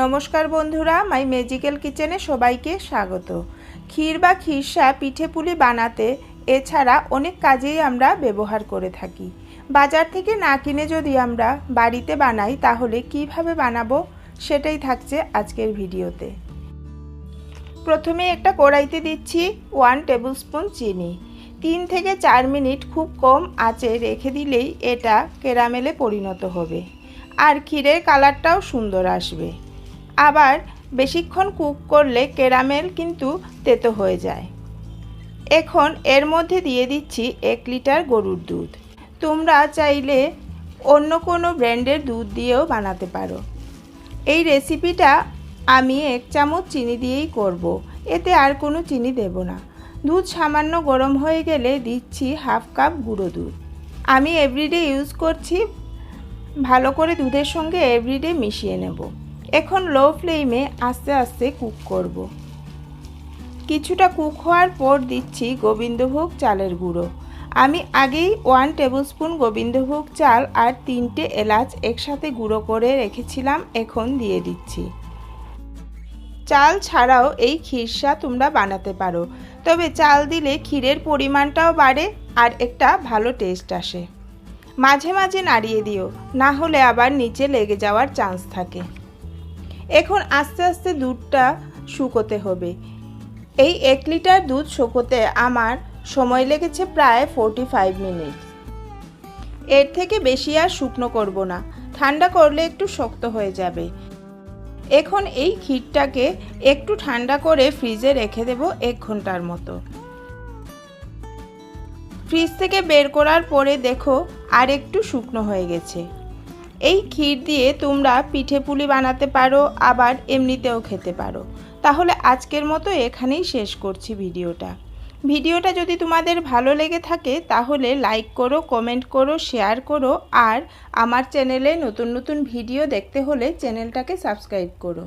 নমস্কার বন্ধুরা, মাই ম্যাজিক্যাল কিচেনে সবাইকে স্বাগত। ক্ষীর বা খিরসা পিঠে পুলি বানাতে এছাড়া অনেক কাজেই আমরা ব্যবহার করে থাকি। বাজার থেকে না কিনে যদি আমরা বাড়িতে বানাই, তাহলে কীভাবে বানাবো সেটাই থাকছে আজকের ভিডিওতে। প্রথমে একটা কড়াইতে দিচ্ছি ওয়ান টেবিল স্পুন চিনি। তিন থেকে চার মিনিট খুব কম আঁচে রেখে দিলেই এটা কেরামেলে পরিণত হবে। আর ক্ষীরের কালারটাও সুন্দর আসবে। আবার বেশিক্ষণ কুক করলে ক্যারামেল কিন্তু তেতো হয়ে যায়। এখন এর মধ্যে দিয়ে দিচ্ছি এক লিটার গরুর দুধ। তোমরা চাইলে অন্য কোনো ব্র্যান্ডের দুধ দিয়েও বানাতে পারো। এই রেসিপিটা আমি এক চামচ চিনি দিয়েই করব। এতে আর কোনো চিনি দেব না। দুধ সামান্য গরম হয়ে গেলে দিচ্ছি হাফ কাপ গুঁড়ো দুধ। আমি এভরিডে ইউজ করছি। ভালো করে দুধের সঙ্গে এভরিডে মিশিয়ে নেব। এখন লো ফ্লেমে আস্তে আস্তে কুক করব। কিছুটা কুক হওয়ার পর দিচ্ছি গোবিন্দভোগ চালের গুঁড়ো। আমি আগেই ওয়ান টেবিলস্পুন গোবিন্দভোগ চাল আর তিনটে এলাচ একসাথে গুঁড়ো করে রেখেছিলাম, এখন দিয়ে দিচ্ছি। চাল ছাড়াও এই ক্ষীরসা তোমরা বানাতে পারো, তবে চাল দিলে ক্ষীরের পরিমাণটাও বাড়ে আর একটা ভালো টেস্ট আসে। মাঝে মাঝে নাড়িয়ে দিও, না হলে আবার নিচে লেগে যাওয়ার চান্স থাকে। এখন আস্তে আস্তে দুধটা শুকোতে হবে। এই এক লিটার দুধ শুকোতে আমার সময় লেগেছে প্রায় ফোরটি ফাইভ মিনিট এর থেকে বেশি আর শুকনো করব না। ঠান্ডা করলে একটু শক্ত হয়ে যাবে। এখন এই ক্ষীরটাকে একটু ঠান্ডা করে ফ্রিজে রেখে দেব এক ঘণ্টার মতো। ফ্রিজ থেকে বের করার পরে দেখো আর একটু শুকনো হয়ে গেছে। এই ক্ষীর দিয়ে তোমরা পিঠে পুলি বানাতে পারো, আবার এমনিতেও খেতে পারো। তাহলে আজকের মতো এখানেই শেষ করছি ভিডিওটা। ভিডিওটা যদি তোমাদের ভালো লেগে থাকে, তাহলে লাইক করো কমেন্ট করো শেয়ার করো, আর আমার চ্যানেলে নতুন নতুন ভিডিও দেখতে হলে চ্যানেলটাকে সাবস্ক্রাইব করো।